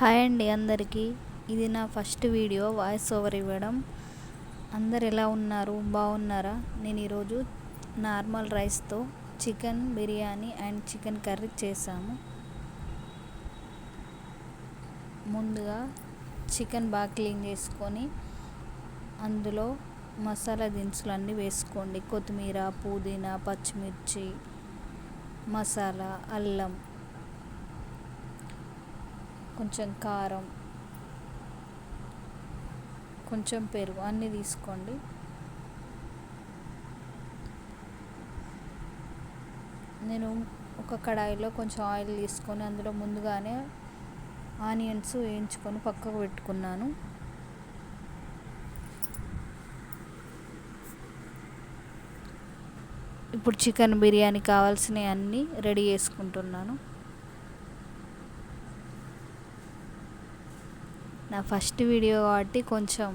Hi అండి అందరికీ. ఇది నా ఫస్ట్ వీడియో వాయిస్ ఓవర్ ఇవ్వడం. అందరు ఎలా ఉన్నారు? బాగున్నారా? నేను ఈరోజు నార్మల్ రైస్తో chicken biryani and chicken curry చేసాము ముందుగా చికెన్ బాగా క్లీన్ చేసుకొని అందులో మసాలా దినుసులు అన్నీ వేసుకోండి. కొత్తిమీర పుదీనా పచ్చిమిర్చి మసాలా అల్లం కొంచెం కారం కొంచెం పెరుగు అన్నీ తీసుకోండి. నేను ఒక కడాయిలో కొంచెం ఆయిల్ తీసుకొని అందులో ముందుగానే ఆనియన్స్ వేయించుకొని పక్కకు పెట్టుకున్నాను. ఇప్పుడు చికెన్ బిర్యానీ కావాల్సినవి అన్నీ రెడీ చేసుకుంటున్నాను. నా ఫస్ట్ వీడియో కాబట్టి కొంచెం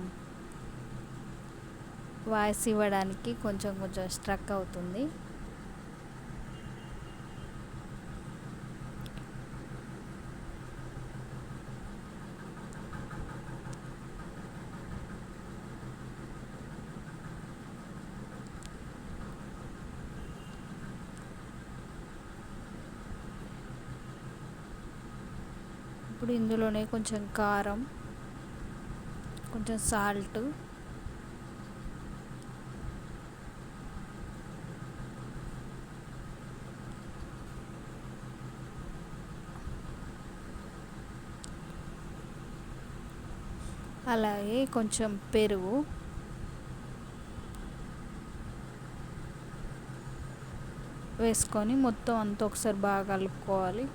వాయిస్ ఇవ్వడానికి కొంచెం కొంచెం స్ట్రక్ అవుతుంది. ఇప్పుడు ఇందులోనే కొంచెం కారం. కొంచెం సాల్ట్. అలాగే కొంచెం పెరుగు. వేసుకొని మొత్తం అంతా ఒకసారి బాగా కలుపుకోవాలి.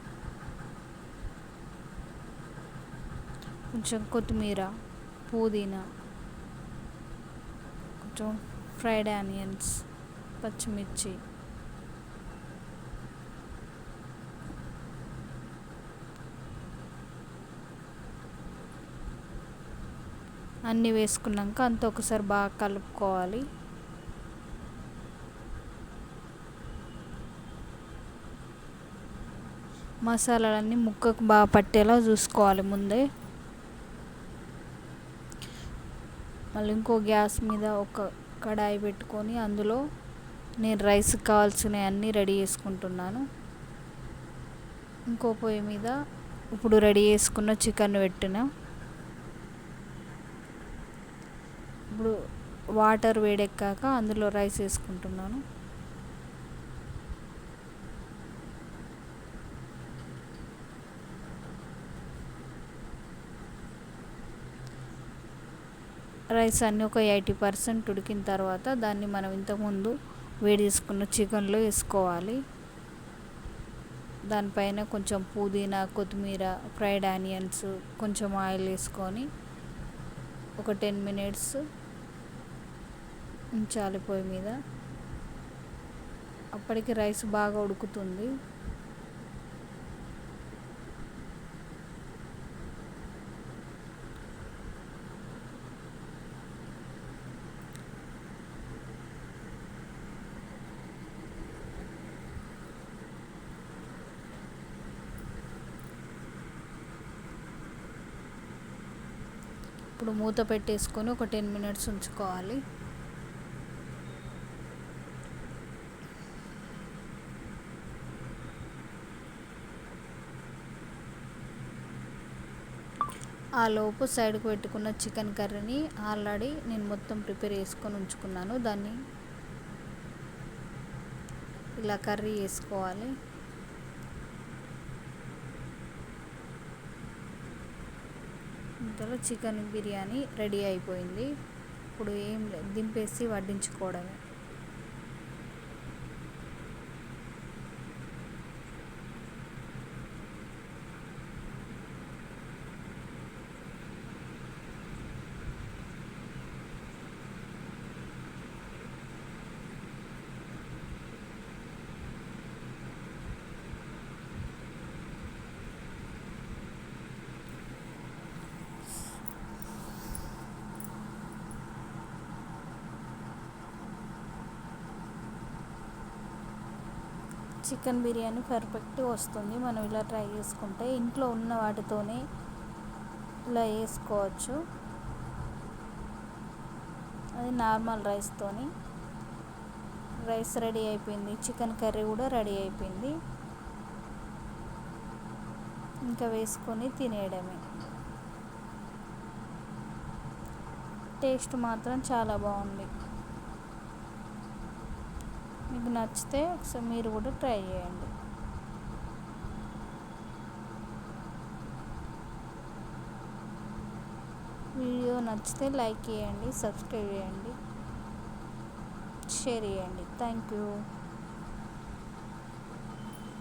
కొంచెం కొత్తిమీర. పుదీనా కొంచెం ఫ్రైడ్ ఆనియన్స్ పచ్చిమిర్చి అన్నీ వేసుకున్నాక అంత ఒకసారి బాగా కలుపుకోవాలి. మసాలాలన్నీ ముక్కకు బాగా పట్టేలా చూసుకోవాలి ముందే. మళ్ళీ ఇంకో గ్యాస్ మీద ఒక కడాయి పెట్టుకొని అందులో నేను రైస్ కావాల్సినవి అన్నీ రెడీ చేసుకుంటున్నాను. ఇంకో పొయ్యి మీద ఇప్పుడు రెడీ చేసుకున్న చికెన్ పెట్టిన. ఇప్పుడు వాటర్ వేడెక్కాక అందులో రైస్ వేసుకుంటున్నాను. రైస్ అన్నీ ఒక ఎయిటీ పర్సెంట్ ఉడికిన తర్వాత దాన్ని మనం ఇంతకుముందు వేడి చేసుకున్న చికెన్లో వేసుకోవాలి. దానిపైన కొంచెం పుదీనా కొత్తిమీర ఫ్రైడ్ ఆనియన్స్ కొంచెం ఆయిల్ వేసుకొని ఒక టెన్ మినిట్స్ ఉంచాలి పొయ్యి మీద. అప్పటికి రైస్ బాగా ఉడుకుతుంది. ఇప్పుడు మూత పెట్టేసుకొని ఒక టెన్ మినిట్స్ ఉంచుకోవాలి. ఆ లోపు సైడ్కి పెట్టుకున్న చికెన్ కర్రీని ఆల్రెడీ నేను మొత్తం ప్రిపేర్ చేసుకొని ఉంచుకున్నాను. దాన్ని ఇలా కర్రీ వేసుకోవాలి చికెన్ బిర్యానీ రెడీ అయిపోయింది. ఇప్పుడు ఏం లేదు దింపేసి వడ్డించుకోవడమే. చికెన్ బిర్యానీ పర్ఫెక్ట్గా వస్తుంది. మనం ఇలా ట్రై చేసుకుంటే ఇంట్లో ఉన్న వాటితోనే ఇలా వేసుకోవచ్చు అది నార్మల్ రైస్తోని రైస్ రెడీ అయిపోయింది. చికెన్ కర్రీ కూడా రెడీ అయిపోయింది. ఇంకా వేసుకొని తినేయడమే. టేస్ట్ మాత్రం చాలా బాగుంది. మీకు నచ్చితే ఒకసారి మీరు కూడా ట్రై చేయండి. వీడియో నచ్చితే లైక్ చేయండి సబ్స్క్రైబ్ చేయండి షేర్ చేయండి. Thank you.